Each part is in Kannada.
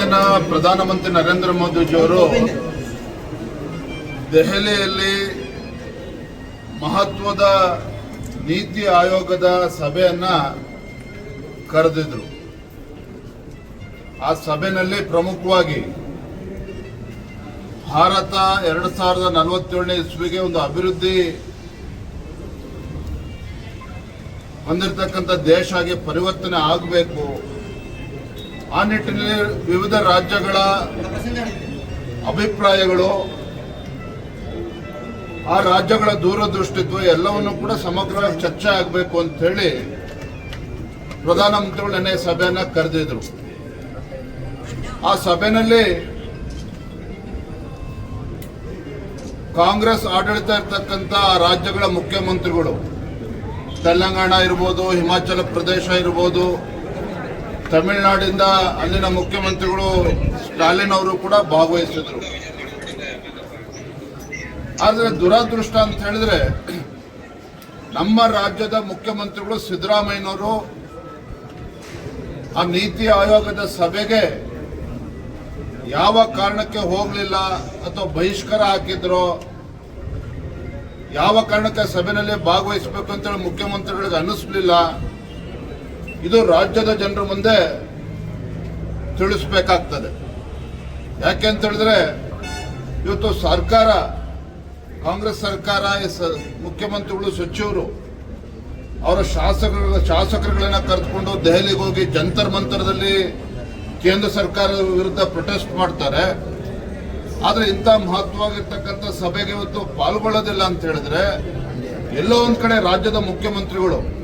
ದಿನ ಪ್ರಧಾನಮಂತ್ರಿ ನರೇಂದ್ರ ಮೋದಿಜಿಯವರು ದೆಹಲಿಯಲ್ಲಿ ಮಹತ್ವದ ನೀತಿ ಆಯೋಗದ ಸಭೆಯನ್ನ ಕರೆದಿದ್ರು. ಆ ಸಭೆಯಲ್ಲಿ ಪ್ರಮುಖವಾಗಿ ಭಾರತ ಎರಡು ಸಾವಿರದ ನಲವತ್ತೇಳನೇ ಇಸ್ವಿಗೆ ಒಂದು ಅಭಿವೃದ್ಧಿ ಹೊಂದಿರತಕ್ಕಂಥ ದೇಶ ಆಗಿ ಪರಿವರ್ತನೆ ಆಗಬೇಕು. ಆ ನಿಟ್ಟಿನಲ್ಲಿ ವಿವಿಧ ರಾಜ್ಯಗಳ ಅಭಿಪ್ರಾಯಗಳು, ಆ ರಾಜ್ಯಗಳ ದೂರದೃಷ್ಟಿತ್ವ ಎಲ್ಲವನ್ನು ಕೂಡ ಸಮಗ್ರ ಚರ್ಚೆ ಆಗಬೇಕು ಅಂತ ಹೇಳಿ ಪ್ರಧಾನಮಂತ್ರಿಗಳು ನೆನ್ನೆ ಸಭೆಯನ್ನ ಕರೆದಿದ್ರು. ಆ ಸಭೆಯಲ್ಲಿ ಕಾಂಗ್ರೆಸ್ ಆಡಳಿತ ಇರ್ತಕ್ಕಂಥ ಆ ರಾಜ್ಯಗಳ ಮುಖ್ಯಮಂತ್ರಿಗಳು, ತೆಲಂಗಾಣ ಇರ್ಬೋದು, ಹಿಮಾಚಲ ಪ್ರದೇಶ ಇರ್ಬೋದು ತಮಿಳುನಾಡಿಂದ ಅಲ್ಲಿನ ಮುಖ್ಯಮಂತ್ರಿಗಳು ಸ್ಟಾಲಿನ್ ಅವರು ಕೂಡ ಭಾಗವಹಿಸಿದ್ರು. ಆದರೆ ದುರಾದೃಷ್ಟ ಅಂತ ಹೇಳಿದ್ರೆ, ನಮ್ಮ ರಾಜ್ಯದ ಮುಖ್ಯಮಂತ್ರಿಗಳು ಸಿದ್ದರಾಮಯ್ಯನವರು ಆ ನೀತಿ ಆಯೋಗದ ಸಭೆಗೆ ಯಾವ ಕಾರಣಕ್ಕೆ ಹೋಗಲಿಲ್ಲ ಅಥವಾ ಬಹಿಷ್ಕಾರ ಹಾಕಿದ್ರು, ಯಾವ ಕಾರಣಕ್ಕೆ ಸಭೆಯಲ್ಲಿ ಭಾಗವಹಿಸಬೇಕು ಅಂತೇಳಿ ಮುಖ್ಯಮಂತ್ರಿಗಳಿಗೆ ಅನ್ನಿಸ್ಲಿಲ್ಲ ಇದು ರಾಜ್ಯದ ಜನರ ಮುಂದೆ ತಿಳಿಸ್ಬೇಕಾಗ್ತದೆ. ಯಾಕೆ ಅಂತ ಹೇಳಿದ್ರೆ, ಇವತ್ತು ಸರ್ಕಾರ, ಕಾಂಗ್ರೆಸ್ ಸರ್ಕಾರ ಮುಖ್ಯಮಂತ್ರಿಗಳು, ಸಚಿವರು, ಅವರ ಶಾಸಕರ ಶಾಸಕರುಗಳನ್ನ ಕರೆದುಕೊಂಡು ದೆಹಲಿಗೆ ಹೋಗಿ ಜಂತರ್ ಮಂತರದಲ್ಲಿ ಕೇಂದ್ರ ಸರ್ಕಾರದ ವಿರುದ್ಧ ಪ್ರೊಟೆಸ್ಟ್ ಮಾಡ್ತಾರೆ. ಆದ್ರೆ ಇಂಥ ಮಹತ್ವವಾಗಿರ್ತಕ್ಕಂಥ ಸಭೆಗೆ ಇವತ್ತು ಪಾಲ್ಗೊಳ್ಳೋದಿಲ್ಲ ಅಂತ ಹೇಳಿದ್ರೆ, ಎಲ್ಲೋ ಒಂದ್ ಕಡೆ ರಾಜ್ಯದ ಮುಖ್ಯಮಂತ್ರಿಗಳು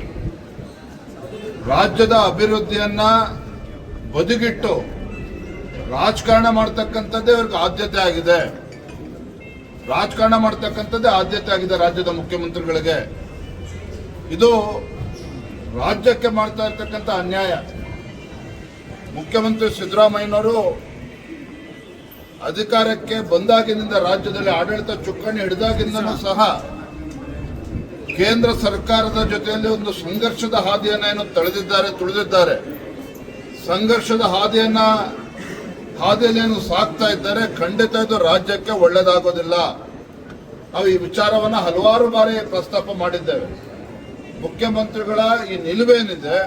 ರಾಜ್ಯದ ಅಭಿವೃದ್ಧಿಯನ್ನ ಬದುಕಿಟ್ಟು ರಾಜಕಾರಣ ಮಾಡ್ತಕ್ಕಂಥದ್ದೇ ಇವ್ರಿಗೆ ಆದ್ಯತೆ ಆಗಿದೆ. ರಾಜಕಾರಣ ಮಾಡ್ತಕ್ಕಂಥದ್ದೇ ಆದ್ಯತೆ ಆಗಿದೆ ರಾಜ್ಯದ ಮುಖ್ಯಮಂತ್ರಿಗಳಿಗೆ. ಇದು ರಾಜ್ಯಕ್ಕೆ ಮಾಡ್ತಾ ಇರ್ತಕ್ಕಂಥ ಅನ್ಯಾಯ. ಮುಖ್ಯಮಂತ್ರಿ ಸಿದ್ದರಾಮಯ್ಯನವರು ಅಧಿಕಾರಕ್ಕೆ ಬಂದಾಗಿನಿಂದ ರಾಜ್ಯದಲ್ಲಿ ಆಡಳಿತ ಚುಕ್ಕಾಣಿ ಹಿಡಿದಾಗಿಂದನೂ ಸಹ ಕೇಂದ್ರ ಸರ್ಕಾರದ ಜೊತೆಯಲ್ಲಿ ಒಂದು ಸಂಘರ್ಷದ ಹಾದಿಯನ್ನ ಏನು ತಳೆದಿದ್ದಾರೆ, ತುಳಿದಿದ್ದಾರೆ. ಸಂಘರ್ಷದ ಹಾದಿಯನ್ನ, ಹಾದಿಯಲ್ಲಿ ಏನು ಸಾಕ್ತಾ ಇದ್ದಾರೆ, ಖಂಡಿತ ಇದು ರಾಜ್ಯಕ್ಕೆ ಒಳ್ಳೆಯದಾಗೋದಿಲ್ಲ ನಾವು ಈ ವಿಚಾರವನ್ನ ಹಲವಾರು ಬಾರಿ ಪ್ರಸ್ತಾಪ ಮಾಡಿದ್ದೇವೆ. ಮುಖ್ಯಮಂತ್ರಿಗಳ ಈ ನಿಲುವೇನಿದೆ,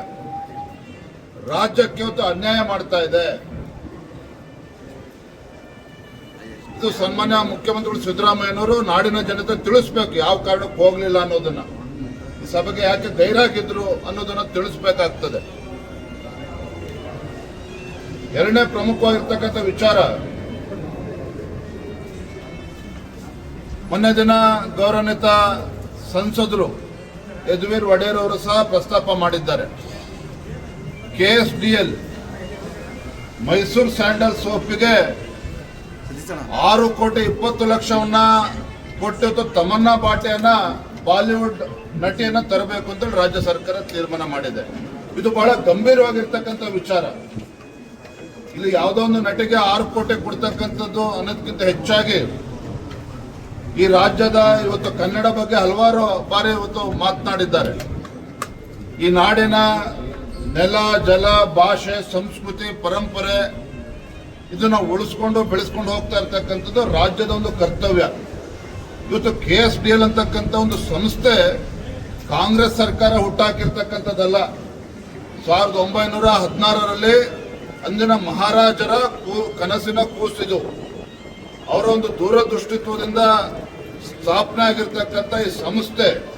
ರಾಜ್ಯಕ್ಕೆ ಇವತ್ತು ಅನ್ಯಾಯ ಮಾಡ್ತಾ ಇದೆ. ಇದು ಸನ್ಮಾನ್ಯ ಮುಖ್ಯಮಂತ್ರಿಗಳು ಸಿದ್ದರಾಮಯ್ಯನವರು ನಾಡಿನ ಜನತೆ ತಿಳಿಸ್ಬೇಕು ಯಾವ ಕಾರಣಕ್ಕೆ ಹೋಗ್ಲಿಲ್ಲ ಅನ್ನೋದನ್ನ. ಸಭೆಗೆ ಯಾಕೆ ಗೈರಾಗಿದ್ರು ಅನ್ನೋದನ್ನ ತಿಳಿಸ್ಬೇಕಾಗ್ತದೆ. ಎರಡನೇ ಪ್ರಮುಖವಾಗಿರ್ತಕ್ಕಂಥ ವಿಚಾರ. ಮೊನ್ನೆ ದಿನ ಗೌರವಾನ್ವಿತ ಸಂಸದರು ಯದುವೀರ್ ಒಡೆಯರ್ ಅವರು ಸಹ ಪ್ರಸ್ತಾಪ ಮಾಡಿದ್ದಾರೆ. K S D Mysuru sandal ಸೋಪಿಗೆ ಆರು ಕೋಟಿ ಇಪ್ಪತ್ತು ಲಕ್ಷವನ್ನ ಕೊಟ್ಟು ತಮನ್ನಾ ಬಾಟೆಯನ್ನ ಬಾಲಿವುಡ್ ನಟಿಯನ್ನ ತರಬೇಕು ಅಂತ ರಾಜ್ಯ ಸರ್ಕಾರ ತೀರ್ಮಾನ ಮಾಡಿದೆ. ಇದು ಬಹಳ ಗಂಭೀರವಾಗಿರ್ತಕ್ಕಂಥ ವಿಚಾರ. ಇಲ್ಲಿ ಯಾವುದೋ ಒಂದು ನಟಿಗೆ ಆರು ಕೋಟಿ ಕೊಡ್ತಕ್ಕಂಥದ್ದು ಅನ್ನೋದಕ್ಕಿಂತ ಹೆಚ್ಚಾಗಿ ಈ ರಾಜ್ಯದ ಇವತ್ತು ಕನ್ನಡ ಬಗ್ಗೆ ಹಲವಾರು ಬಾರಿ ಇವತ್ತು ಮಾತನಾಡಿದ್ದಾರೆ. ಈ ನಾಡಿನ ನೆಲ, ಜಲ, ಭಾಷೆ, ಸಂಸ್ಕೃತಿ, ಪರಂಪರೆ ಇದನ್ನ ಉಳಿಸ್ಕೊಂಡು ಬೆಳೆಸ್ಕೊಂಡು ಹೋಗ್ತಾ ಇರ್ತಕ್ಕಂಥದ್ದು ರಾಜ್ಯದ ಒಂದು ಕರ್ತವ್ಯ. ಇವತ್ತು ಕೆ ಎಸ್ ಡಿ ಎಲ್ ಅಂತಕ್ಕಂಥ ಒಂದು ಸಂಸ್ಥೆ ಕಾಂಗ್ರೆಸ್ ಸರ್ಕಾರ ಹುಟ್ಟಾಕಿರ್ತಕ್ಕಂಥದ್ದಲ್ಲ. ಸಾವಿರದ ಒಂಬೈನೂರ ಹದಿನಾರರಲ್ಲಿ ಅಂದಿನ ಮಹಾರಾಜರ ಕೂ- ಕನಸಿನ ಕೂಸಿದು. ಅವರ ಒಂದು ದೂರದೃಷ್ಟಿತ್ವದಿಂದ ಸ್ಥಾಪನೆ ಆಗಿರ್ತಕ್ಕಂಥ ಈ ಸಂಸ್ಥೆ.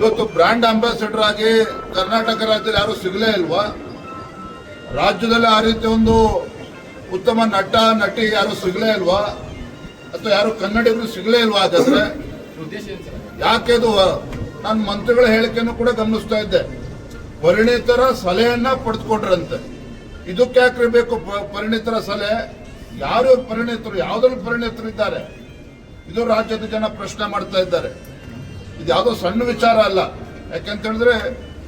ಇವತ್ತು ಬ್ರ್ಯಾಂಡ್ ಅಂಬಾಸಿಡರ್ ಆಗಿ ಕರ್ನಾಟಕ ರಾಜ್ಯದಲ್ಲಿ ಯಾರು ಸಿಗಲೇ ಇಲ್ವಾ? ರಾಜ್ಯದಲ್ಲಿ ಆ ರೀತಿ ಒಂದು ಉತ್ತಮ ನಟ, ನಟಿ ಯಾರು ಸಿಗಲೇ ಇಲ್ವಾ? ಅಥವಾ ಯಾರು ಕನ್ನಡಿಗರು ಸಿಗಲೇ ಇಲ್ವಾ ಹಾಗಾದ್ರೆ? ಯಾಕೆ ಇದು, ನಾನು ಮಂತ್ರಿಗಳ ಹೇಳಿಕೆಯನ್ನು ಕೂಡ ಗಮನಿಸ್ತಾ ಇದ್ದೆ. ಪರಿಣಿತರ ಸಲಹೆಯನ್ನ ಪಡೆದುಕೊಂಡ್ರಂತೆ ಇದಕ್ಕೆ ಯಾಕ್ರಿ ಬೇಕು ಪರಿಣಿತರ ಸಲಹೆ? ಯಾರು ಪರಿಣಿತರು, ಯಾವ್ದ್ರಲ್ಲಿ ಪರಿಣಿತರು ಇದ್ದಾರೆ? ಇದು ರಾಜ್ಯದ ಜನ ಪ್ರಶ್ನೆ ಮಾಡ್ತಾ ಇದ್ದಾರೆ. ಇದು ಯಾವುದೋ ಸಣ್ಣ ವಿಚಾರ ಅಲ್ಲ. ಯಾಕೆಂತ ಹೇಳಿದ್ರೆ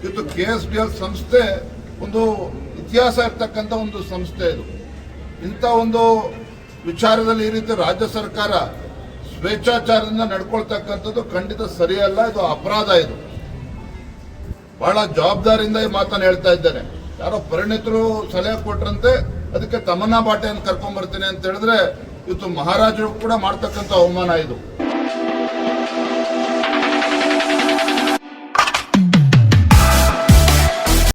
ಇದು ಕೆ ಎಸ್ ಡಿ ಎಲ್ ಸಂಸ್ಥೆ ಒಂದು ಇತಿಹಾಸ ಇರ್ತಕ್ಕಂಥ ಒಂದು ಸಂಸ್ಥೆ ಇದು. ಇಂಥ ಒಂದು ವಿಚಾರದಲ್ಲಿ ಈ ರೀತಿ ರಾಜ್ಯ ಸರ್ಕಾರ ಸ್ವೇಚ್ಛಾಚಾರದಿಂದ ನಡ್ಕೊಳ್ತಕ್ಕಂಥದ್ದು ಖಂಡಿತ ಸರಿಯಲ್ಲ, ಇದು ಅಪರಾಧ ಇದು. ಬಹಳ ಜವಾಬ್ದಾರಿಯಿಂದ ಈ ಮಾತನ್ನು ಹೇಳ್ತಾ ಇದ್ದೇನೆ. ಯಾರೋ ಪರಿಣಿತರು ಸಲಹೆ ಕೊಟ್ರಂತೆ ಅದಕ್ಕೆ ತಮನ್ನಾ ಬಾಟೆಯನ್ನು ಕರ್ಕೊಂಡ್ ಬರ್ತೀನಿ ಅಂತ ಹೇಳಿದ್ರೆ ಇವತ್ತು ಮಹಾರಾಜರು ಕೂಡ ಮಾಡ್ತಕ್ಕಂಥ ಅವಮಾನ ಇದು.